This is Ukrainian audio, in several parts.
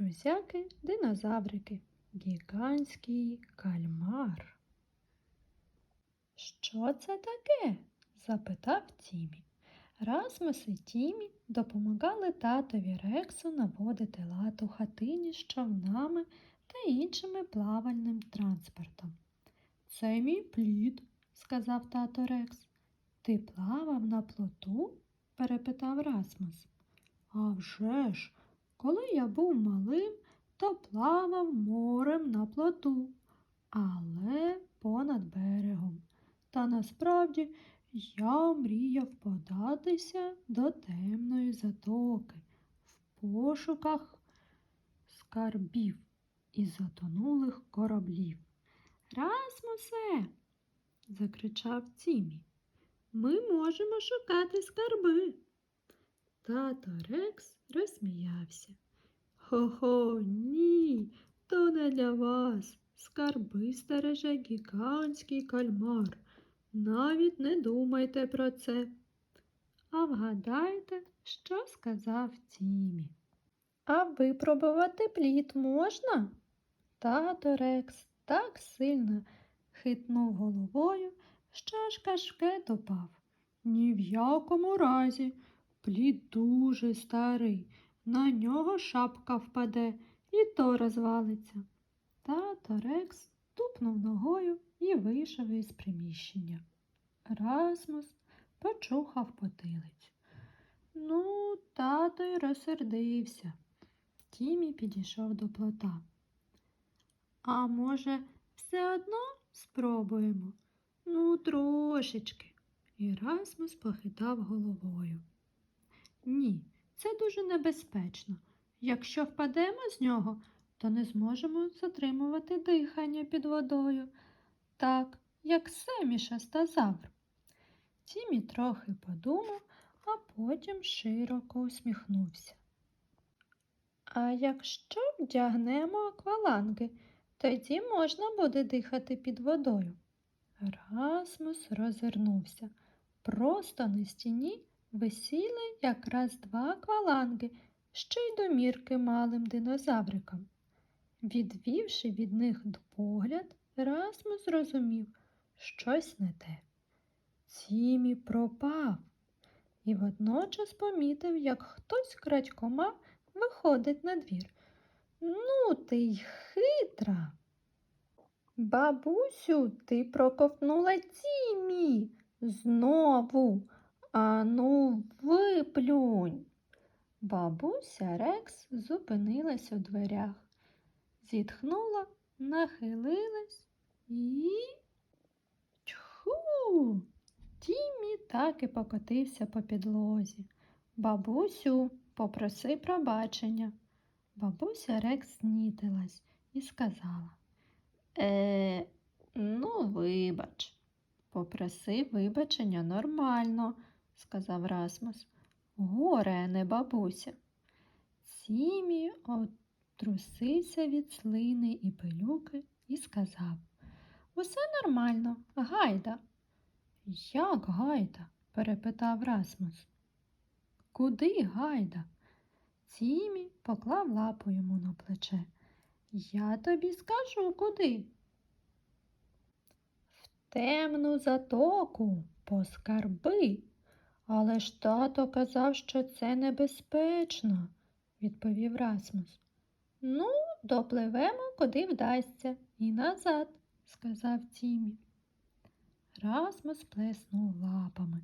Друзяки, динозаврики, гігантський кальмар. Що це таке? запитав Тімі. Расмус і Тімі допомагали татові Рексу наводити лад у хатині з човнами та іншими плавальним транспортом. Це мій плід, сказав тато Рекс. Ти плавав на плоту? перепитав Расмус. «А вже ж, коли я був малим, то плавав морем на плоту, але понад берегом. Та насправді я мріяв податися до темної затоки в пошуках скарбів і затонулих кораблів. Расмусе, закричав Тімі, ми можемо шукати скарби. Тато Рекс розсміявся. Хо-хо, ні, то не для вас. Скарби стереже гігантський кальмар. Навіть не думайте про це. А вгадайте, що сказав Тімі. А випробувати плід можна? Тато Рекс так сильно хитнув головою, що аж кашкет упав. Ні в якому разі. Плід дуже старий, на нього шапка впаде і то розвалиться. Тато Рекс тупнув ногою і вийшов із приміщення. Расмус почухав потилицю. Ну, тато й розсердився. Тімі підійшов до плота. А може, все одно спробуємо? Ну, трошечки. І Расмус похитав головою. Ні, це дуже небезпечно. Якщо впадемо з нього, то не зможемо затримувати дихання під водою, так, як семішастазавр. Тімі трохи подумав, а потім широко усміхнувся. А якщо вдягнемо акваланги, тоді можна буде дихати під водою. Расмус розвернувся. Просто на стіні висіли якраз два акваланги, ще й домірки малим динозаврикам. Відвівши від них погляд, Расмус зрозумів, щось не те. Тімі пропав і водночас помітив, як хтось крадькома виходить на двір. Ну, ти й хитра. Бабусю, ти проковтнула Тімі знову. Ану, виплюнь. Бабуся Рекс зупинилась у дверях, зітхнула, нахилилась і. Тьху! Тімі так і покотився по підлозі. Бабусю, попроси пробачення. Бабуся Рекс знітилась і сказала Е, ну, вибач. Попроси вибачення нормально, сказав Расмус. Горе, не бабуся. Сімі отрусився від слини і пилюки і сказав Усе нормально, гайда. Як гайда? перепитав Расмус. Куди гайда? Тімі поклав лапу йому на плече. Я тобі скажу куди. В темну затоку по скарби. Але ж тато казав, що це небезпечно, відповів Расмус. Ну, допливемо, куди вдасться, і назад, сказав Тімі. Расмус плеснув лапами.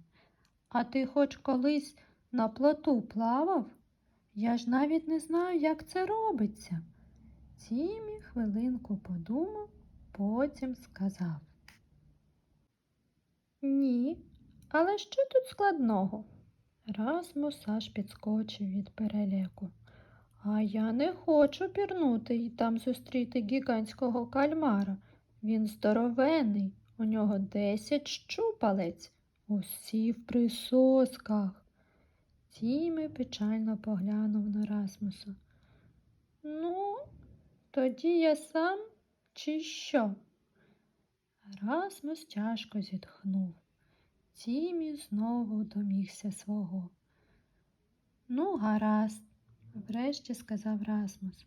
А ти хоч колись на плоту плавав? Я ж навіть не знаю, як це робиться. Тімі хвилинку подумав, потім сказав. Ні, але що тут складного? Расмус аж підскочив від переляку. А я не хочу пірнути і там зустріти гігантського кальмара. Він здоровенний, у нього десять щупалець, усі в присосках. Тімі печально поглянув на Расмуса. Ну, тоді я сам чи що? Расмус тяжко зітхнув. Тімі знову домігся свого. Ну, гаразд, врешті сказав Расмус.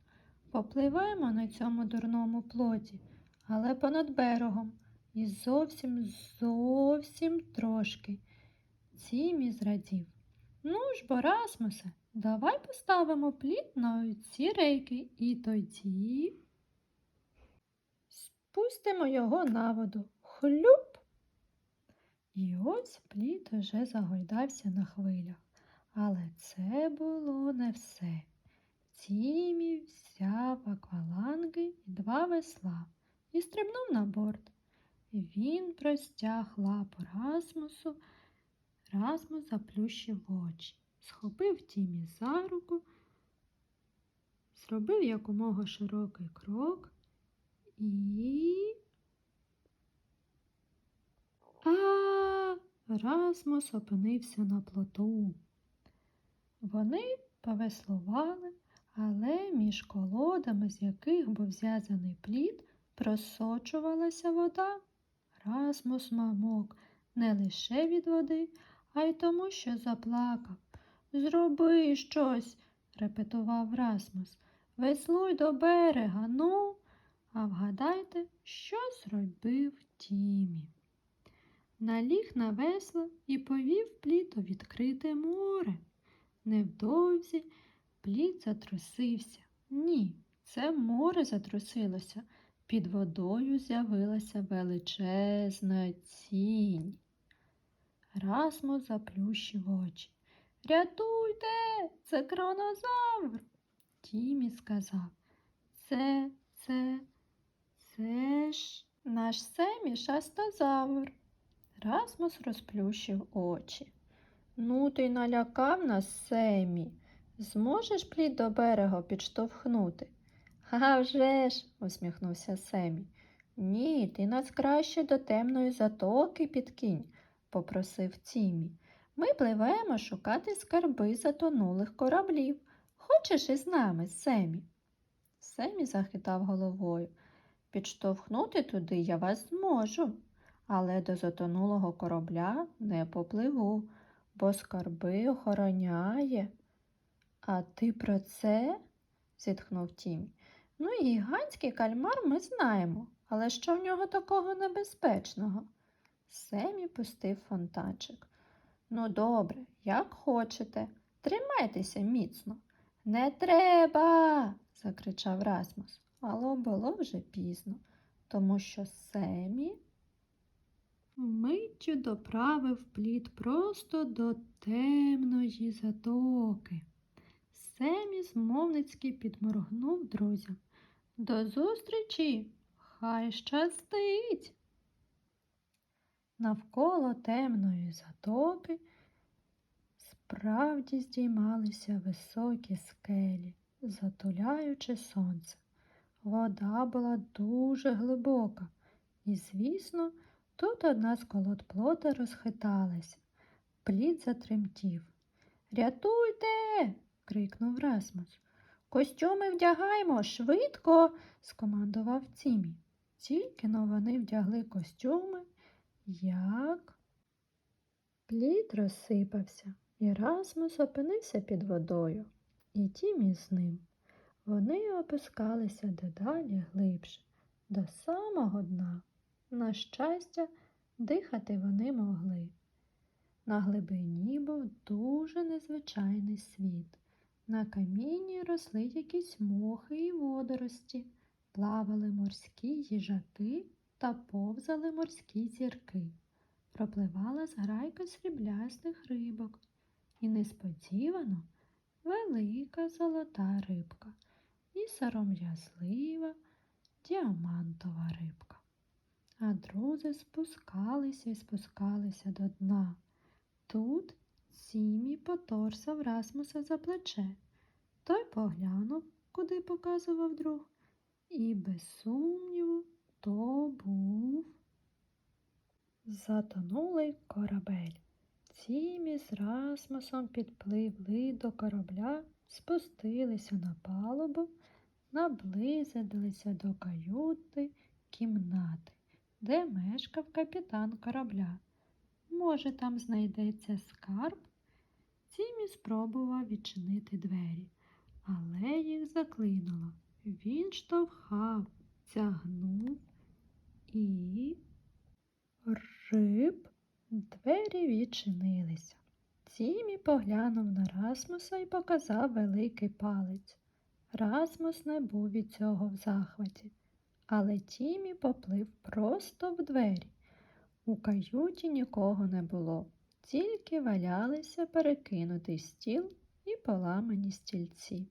Попливаємо на цьому дурному плоті, але понад берегом. І зовсім, зовсім трошки. Цімі зрадів. Ну ж, бо, Расмусе, давай поставимо плід на ці рейки і тоді спустимо його на воду. Хлюп. І ось плід уже загойдався на хвилях. Але це було не все. Тімі взяв акваланги і два весла і стрибнув на борт. Він простяг лапу Расмусу. Расмус заплющив очі, схопив Тімі за руку, зробив якомога широкий крок і. А Расмус опинився на плоту. Вони повеслували, але між колодами, з яких був зв'язаний плід, просочувалася вода. Расмус мамок не лише від води, а й тому, що заплакав. Зроби щось, репетував Расмус. Веслуй до берега, ну. А вгадайте, що зробив Тімі. Наліг на весло і повів плід у відкрите море. Невдовзі плід затрусився. Ні, це море затрусилося. Під водою з'явилася величезна тінь. Расмус заплющив очі. Рятуйте, це кронозавр. Тімі сказав. Це, це, це ж наш семі шастозавр. Расмус розплющив очі. Ну, ти налякав нас, Семі. Зможеш плід до берега підштовхнути? «А вже ж, усміхнувся Семі. Ні, ти нас краще до темної затоки підкинь, попросив Тімі. Ми пливемо шукати скарби затонулих кораблів. Хочеш із нами, Семі? Семі захитав головою. Підштовхнути туди я вас зможу, але до затонулого корабля не попливу, бо скарби охороняє. А ти про це? зітхнув Тімі. Ну, гігантський кальмар ми знаємо, але що в нього такого небезпечного? Семі пустив фонтанчик. Ну, добре, як хочете. Тримайтеся міцно. Не треба. закричав Расмус, але було вже пізно, тому що Семі миттю доправив плід просто до темної затоки. Семі змовницьки підморгнув друзям. До зустрічі, хай щастить. Навколо темної затоки справді здіймалися високі скелі, затуляючи сонце. Вода була дуже глибока, і, звісно, тут одна з колод плота розхиталася. Плід затремтів. Рятуйте. крикнув Расмус. Костюми вдягаємо швидко, скомандував Тімі. Тільки но вони вдягли костюми, як плід розсипався, і Расмус опинився під водою, і Тімі з ним. Вони опускалися дедалі глибше, до самого дна. На щастя, дихати вони могли. На глибині був дуже незвичайний світ. На камінні росли якісь мохи і водорості, плавали морські їжаки та повзали морські зірки. Пропливала зграйка сріблястих рибок, і несподівано велика золота рибка і сором'язлива діамантова рибка. А друзі спускалися і спускалися до дна. Тут Сімі поторсав Расмуса за плече. Той поглянув, куди показував друг, і, без сумніву, то був затонулий корабель. Сімі з Расмусом підпливли до корабля, спустилися на палубу, наблизилися до каюти кімнати, де мешкав капітан корабля. Може, там знайдеться скарб? Тімі спробував відчинити двері, але їх заклинуло. Він штовхав, тягнув і риб двері відчинилися. Тімі поглянув на Расмуса і показав великий палець. Расмус не був від цього в захваті, але Тімі поплив просто в двері. У каюті нікого не було, тільки валялися перекинутий стіл і поламані стільці.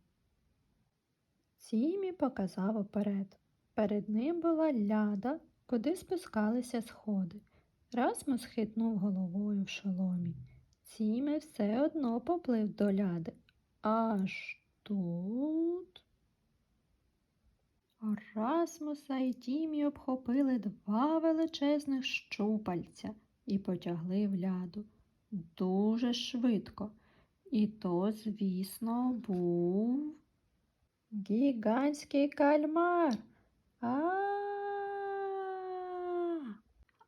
Тімі показав уперед. Перед ним була ляда, куди спускалися сходи. Расмус хитнув головою в шоломі. Тімі все одно поплив до ляди. Аж тут. Расмуса і Тімі обхопили два величезних щупальця і потягли в ляду дуже швидко. І то, звісно, був гігантський кальмар. А.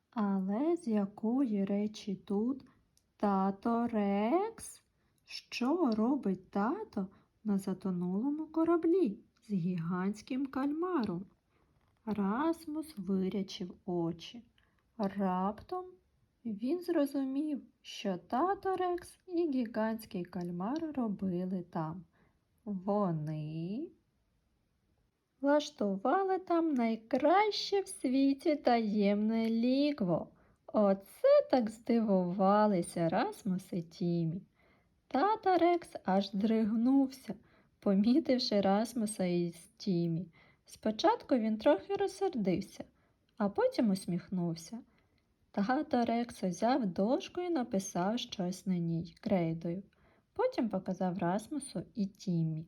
Але з якої речі тут тато Рекс? Що робить тато на затонулому кораблі гігантським кальмаром? Расмус вирячив очі. Раптом він зрозумів, що тато Рекс і гігантський кальмар робили там. Вони влаштували там найкраще в світі таємне лігво. Оце так здивувалися Расмус і Тімі. Тата Рекс аж здригнувся, помітивши Расмуса і Тімі. Спочатку він трохи розсердився, а потім усміхнувся. Тато Рекс взяв дошку і написав щось на ній крейдою. Потім показав Расмусу і Тімі.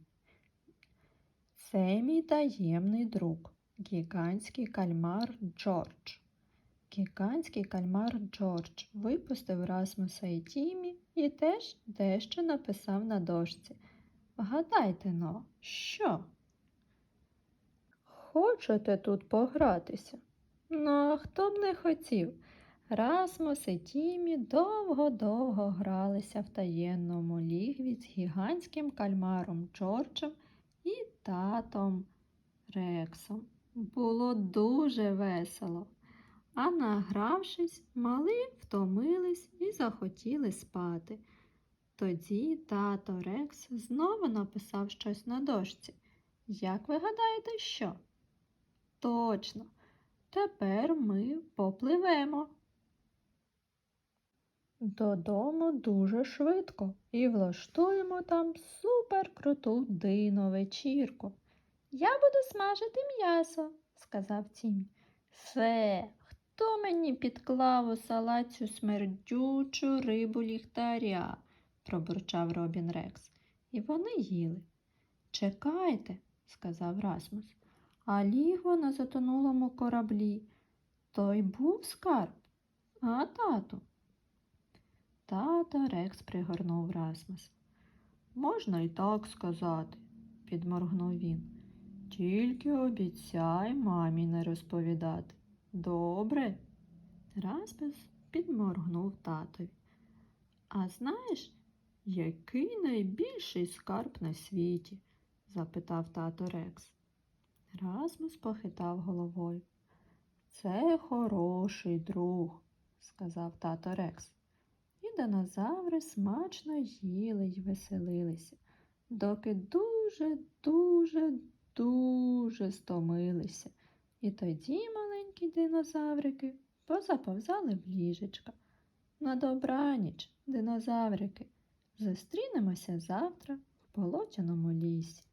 Це мій таємний друг, гігантський кальмар Джордж. Гігантський кальмар Джордж випустив Расмуса і Тімі і теж дещо написав на дошці. Вгадайте но, що? Хочете тут погратися? Ну, а хто б не хотів? Расмус і Тімі довго-довго гралися в таємному лігві з гігантським кальмаром Джорджем і татом Рексом. Було дуже весело. А награвшись, мали втомились і захотіли спати. Тоді тато Рекс знову написав щось на дошці. Як ви гадаєте, що? Точно, тепер ми попливемо. Додому дуже швидко і влаштуємо там суперкруту дину вечірку. Я буду смажити м'ясо, сказав Тімі. Фе, хто мені підклав у салат цю смердючу рибу ліхтаря? Пробурчав Робін Рекс. І вони їли. Чекайте, сказав Расмус. А лігво на затонулому кораблі. Той був скарб, а тату. Тато Рекс пригорнув Расмус. Можна і так сказати, підморгнув він. Тільки обіцяй мамі не розповідати. Добре? Расмус підморгнув татові. А знаєш, який найбільший скарб на світі? запитав тато Рекс. Расмус похитав головою. Це хороший друг, сказав тато Рекс. І динозаври смачно їли й веселилися, доки дуже, дуже, дуже стомилися. І тоді маленькі динозаврики позаповзали в ліжечка. На добраніч, динозаврики, зустрінемося завтра в Полотяному лісі.